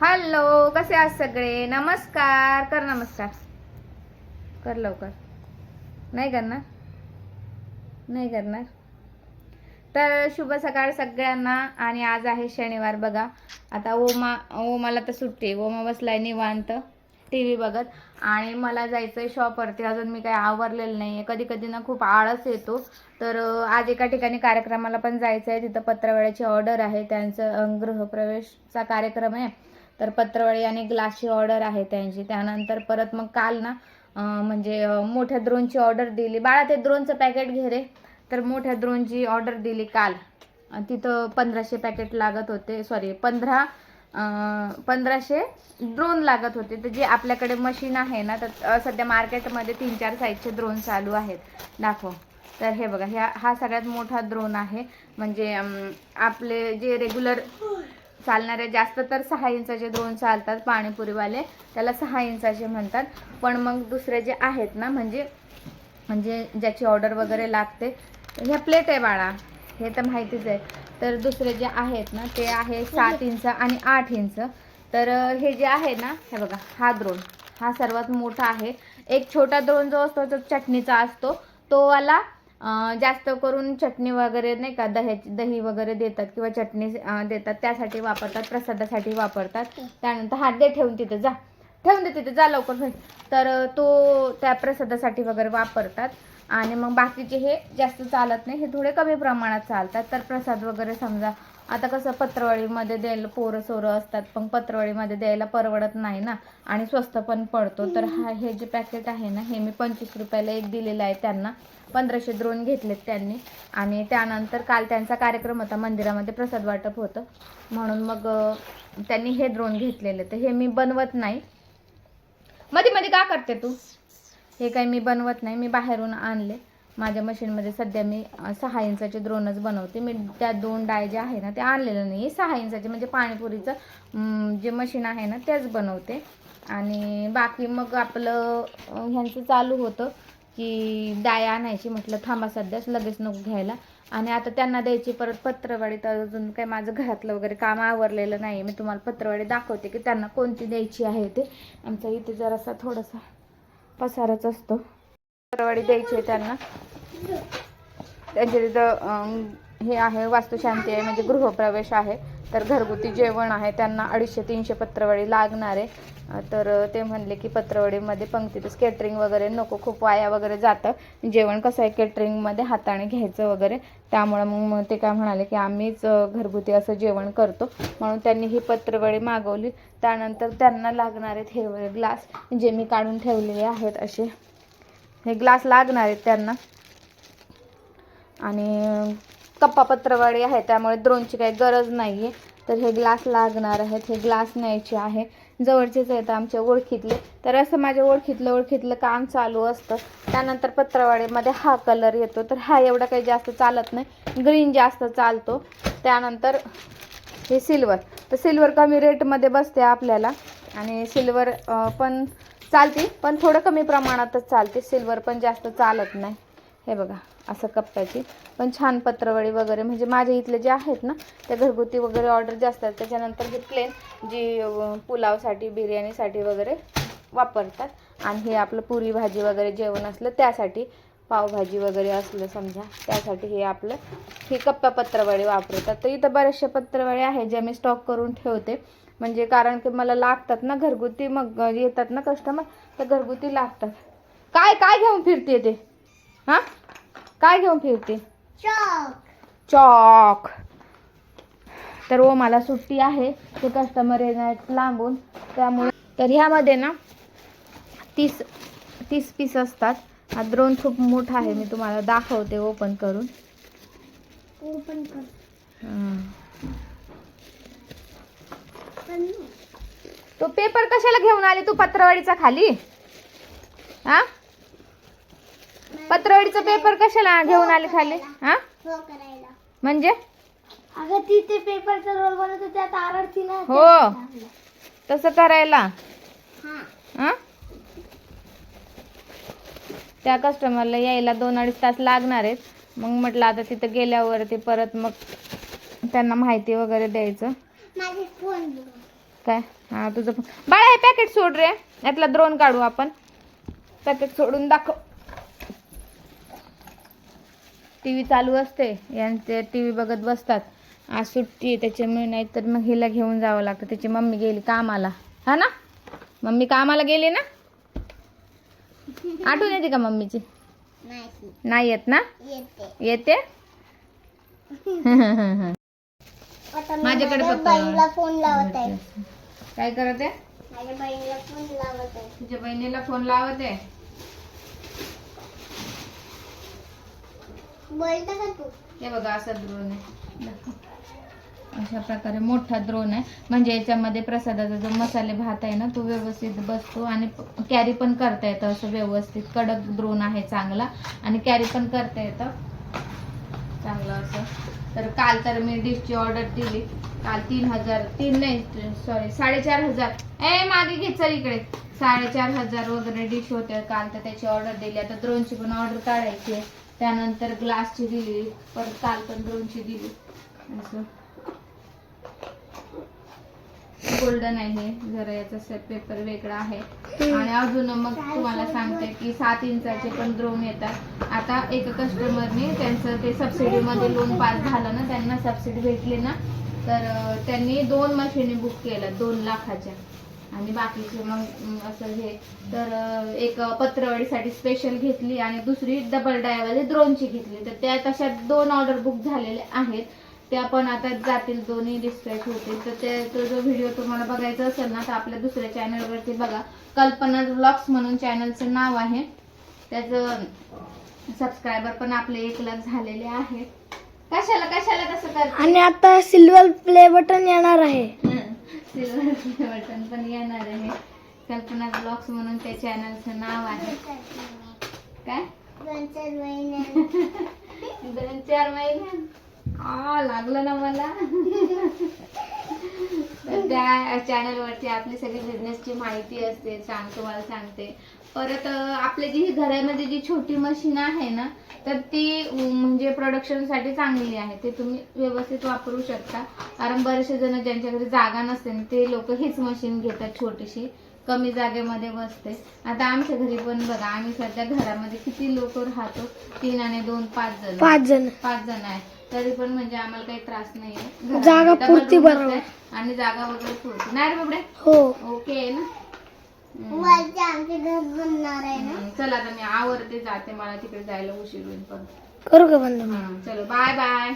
Hello कसे आहात सगळे? नमस्कार कर नमस्कार. कर लवकर. नाही करणार? नाही करणार? तर शुभ सकाळ सगळ्यांना आणि आज आहे शनिवार बघा. आता ओमा ओमाला तर सुट्टी आहे. ओमा बसलाय निवांत. टी व्ही बघत. आणि मला जायचं आहे शॉपवरती. अजून मी काही आवरलेलं नाही आहे कधी कधी ना खूप आळस येतो. तर आज एका ठिकाणी कार्यक्रमाला पण जायचं आहे तिथं पत्रवळ्याची ऑर्डर आहे. त्यांचं गृहप्रवेशचा कार्यक्रम आहे. तर पत्रवळी आणि ग्लासची ऑर्डर आहे त्यांची. त्यानंतर परत मग काल ना म्हणजे मोठ्या द्रोणची ऑर्डर दिली. बाळा ते द्रोणचं पॅकेट घे रे. तर मोठ्या द्रोणची ऑर्डर दिली काल. तिथं पंधराशे पॅकेट लागत होते. सॉरी पंधरा पंधराशे ड्रोन लागत होते. तर जे आपल्याकडे मशीन आहे ना तर सध्या मार्केटमध्ये तीन चार साईजचे ड्रोन चालू आहेत. दाखव. तर हे बघा ह्या हा सगळ्यात मोठा ड्रोन आहे. म्हणजे आपले जे रेग्युलर चालणारे जास्त तर सहा इंचाचे द्रोण चालतात पाणीपुरीवाले त्याला सहा इंचाचे म्हणतात. पण मग दुसरे जे आहेत ना म्हणजे म्हणजे ज्याची ऑर्डर वगैरे लागते ह्या प्लेट आहे बाळा हे तर माहितीच आहे. तर दुसरे जे आहेत ना ते आहे सात इंच आणि आठ इंच. तर हे जे आहे ना हे बघा हा द्रोण हा सर्वात मोठा आहे. एक छोटा द्रोण जो असतो तो चटणीचा असतो. तो वाला जास्त करून चटणी वगैरे नाही का दह्याची दही वगैरे देतात किंवा चटणी देतात. त्यासाठी वापरतात प्रसादासाठी वापरतात. त्यानंतर हात दे ठेवून तिथे जा. ठेवून दे तिथे जा लवकर. तर तो त्या प्रसादासाठी वगैरे वापरतात. आणि मग बाकीचे हे जास्त चालत नाही. हे थोडे कमी प्रमाणात चालतात. तर प्रसाद वगैरे समजा आता कसं पत्रवळीमध्ये द्यायला पोरं सोरं असतात पण पत्रवळीमध्ये द्यायला परवडत नाही ना. आणि स्वस्त पण पडतो. तर हा हे जे पॅकेट आहे ना हे मी पंचवीस रुपयाला एक दिलेलं आहे त्यांना. पंधराशे द्रोण घेतलेत त्यांनी. आणि त्यानंतर काल त्यांचा कार्यक्रम होता मंदिरामध्ये प्रसाद वाटप होतं. म्हणून मग त्यांनी हे द्रोण घेतलेले तर हे मी बनवत नाही. मध्ये मध्ये का करते तू? हे काही मी बनवत नाही. मी बाहेरून आणले. माझ्या मशीनमध्ये सध्या मी सहा इंचाचे द्रोणच बनवते. मी त्या दोन डाय जे आहे ना ते आणलेलं नाही. सहा इंचाचे म्हणजे पाणीपुरीचं जे मशीन आहे ना तेच बनवते. आणि बाकी मग आपलं ह्यांचं चालू होतं. की डाय आणायची म्हटलं थांबा सध्याच लगेच नको घ्यायला. आणि आता त्यांना द्यायची परत पत्रवाडी तर अजून काही माझं घरातलं वगैरे काम आवरलेलं नाही मी तुम्हाला पत्रवाडी दाखवते की त्यांना कोणती द्यायची आहे ते. आमचा इथे जरासा थोडासा पसारच असतो. पत्रवाडी द्यायची आहे त्यांना. त्यांच्या तिथं हे आहे वास्तुशांती आहे म्हणजे गृहप्रवेश आहे. तर घरगुती जेवण आहे त्यांना अडीचशे तीनशे पत्रवळी लागणार आहे. तर ते म्हणले की पत्रवळीमध्ये पंक्तीतच केटरिंग वगैरे नको खूप वाया वगैरे जातं. जेवण कसं आहे केटरिंगमध्ये हाताने घ्यायचं वगैरे. त्यामुळं मग ते काय म्हणाले की आम्हीच घरगुती असं जेवण करतो. म्हणून त्यांनी ही पत्रवळी मागवली. त्यानंतर त्यांना लागणार आहेत हे ग्लास जे मी काढून ठेवलेले आहेत असे. हे ग्लास लागणार आहेत त्यांना. आणि कप्पा पत्रवाडी आहे त्यामुळे द्रोणची काही गरज नाही आहे तर हे ग्लास लागणार आहेत हे ग्लास न्यायचे आहे. जवळचेच आहेत आमच्या ओळखीतले. तर असं माझ्या ओळखीतलं ओळखीतलं काम चालू असतं. त्यानंतर पत्रवाडीमध्ये हा कलर येतो. तर हा एवढा काही जास्त चालत नाही. ग्रीन जास्त चालतो. त्यानंतर हे सिल्वर तर सिल्वर कमी रेटमध्ये बसते आपल्याला. आणि सिल्वर पण चालते. पण थोडं कमी प्रमाणातच चालते. सिल्वर पण जास्त चालत नाही. हे बघा. असं कप्प्याची. पण छान पत्रवळी वगैरे म्हणजे माझ्या इथले जे आहेत ना त्या घरगुती वगैरे ऑर्डर जास्त आहेत त्याच्यानंतर हे प्लेन जी पुलावसाठी बिर्याणीसाठी वगैरे वापरतात. आणि हे आपलं पुरी भाजी वगैरे जेवण असलं त्यासाठी पावभाजी वगैरे असलं समजा त्यासाठी हे आपलं हे कप्प्या पत्रवळी वापरतात. तर इथं बऱ्याचशा पत्रवळी आहे ज्या मी स्टॉक करून ठेवते. म्हणजे कारण की मला लागतात ना घरगुती मग येतात ना कस्टमर तर घरगुती लागतात. काय काय घेऊन फिरते ते? हां? काय घेऊन फिरते? चॉक तर ओ मला सुट्टी आहे. ते कस्टमर येणार लांबून. त्यामुळे तर ह्यामध्ये ना तीस तीस पीस असतात. हा द्रोण खूप मोठा आहे. मी तुम्हाला दाखवते ओपन करून. ओपन कर. तो पेपर कशाला घेऊन आली तू? पत्रवाडीचा खाली? हा? पत्रवाडीचा पेपर कशाला घेऊन आले खाली? हा? हो करायला. म्हणजे? अगं तिथे पेपरचा रोल बनवतो त्यात आरडती ना हो. तसं करायला? हा. हा? त्या कस्टमरला यायला दोन अडीच तास लागणार आहेत. मग म्हटलं आता तिथं गेल्यावरती परत मग त्यांना माहिती वगैरे द्यायचं. काय? हा तुझं बाळा हे पॅकेट सोड रे. यातला द्रोण काढू आपण. पॅकेट सोडून दाखव. टी व्ही चालू असते यांचे टी व्ही बघत बसतात. आज सुट्टी आहे त्याच्यामुळे नाही तर मग हिला घेऊन जावं लागतं. त्याची मम्मी गेली कामाला. हा ना? मम्मी कामाला गेली ना? आठवण येते का मम्मीची? नाही नाही येत ना? येते? माझ्याकडे फोन लावत आहे. काय करत आहे? माझ्या बहिणीला फोन लावत आहे. तुझ्या बहिणीला फोन लावत आहे? बोलता का तू? हे बघा असा द्रोण आहे. अशा प्रकारे मोठा द्रोण आहे. म्हणजे याच्यामध्ये प्रसादाचा जो मसाले भात आहे ना तो व्यवस्थित बसतो आणि कॅरी पण करता येतं असं व्यवस्थित. कडक द्रोण आहे चांगला. आणि कॅरी पण करता येतं. चांगलं असं. तर काल तर मी डिशची ऑर्डर दिली. काल तीन हजार तीन नाही सॉरी साडेचार हजार. ए मागे घे चल इकडे. साडेचार हजार वगैरे डिश होत्या काल तर त्याची ऑर्डर दिली. आता द्रोणची पण ऑर्डर काढायची आहे. त्यानंतर ग्लासची दिली परत काल पण द्रोणची दिली. असं. गोल्डन आहे जरा याचा पेपर वेगळा आहे. आणि अजून मग तुम्हाला सांगते की सात इंचाचे पण द्रोण येतात. आता एका कस्टमरने त्यांचं ते सबसिडीमध्ये लोन पास झालं ना त्यांना सबसिडी भेटली ना तर त्यांनी दोन मशीनी बुक केल्या दोन लाखाच्या. आणि बाकीचे मग असं हे. तर एक पत्रवाडीसाठी स्पेशल घेतली आणि दुसरी डबल डायवाली द्रोणची घेतली. तर त्या तशा दोन ऑर्डर बुक झालेल्या आहेत. त्या पण आता जातील दोन्ही डिस्पॅच होतील. तर ते तो जो व्हिडिओ तुम्हाला बघायचा असेल ना तर आपल्या दुसऱ्या चॅनलवरती बघा. कल्पना ब्लॉग्स म्हणून चॅनलचं नाव आहे. त्याचं सबस्क्रायबर पण आपले एक लाख झालेले आहेत. कशाला कशाला कसं करते? आणि आता सिल्वर प्ले बटन येणार आहे. सिल्वर बटन पण येणार आहे. कल्पना ब्लॉग्स म्हणून त्या चॅनलचं नाव आहे. काय? दोन चार महिने? आ लागलं ना मला. तर त्या चॅनलवरती आपली सगळी बिझनेसची माहिती असते सांग तुम्हाला सांगते. परत आपली जी घरामध्ये जी छोटी मशीन आहे ना तर ती म्हणजे प्रोडक्शनसाठी चांगली आहे. ते तुम्ही व्यवस्थित वापरू शकता. कारण बरेचसे जण ज्यांच्याकडे जागा नसते ते लोक हीच मशीन घेतात छोटीशी. कमी जागेमध्ये बसते. आता आमच्या घरी पण बघा आम्ही सध्या घरामध्ये किती लोक राहतो? तीन आणि दोन पाच जण. पाच जण. पाच जण आहे. तरी पण म्हणजे आम्हाला काही त्रास नाहीये. जागा पुरती बरोबर. आणि जागा वगैरे पुरती. नाही रे बाबडे हो. ओके आहे ना. चला आता मी आवरते जाते. मला तिकडे जायला उशीर होईल पण. करू का बंद? चलो. Bye bye.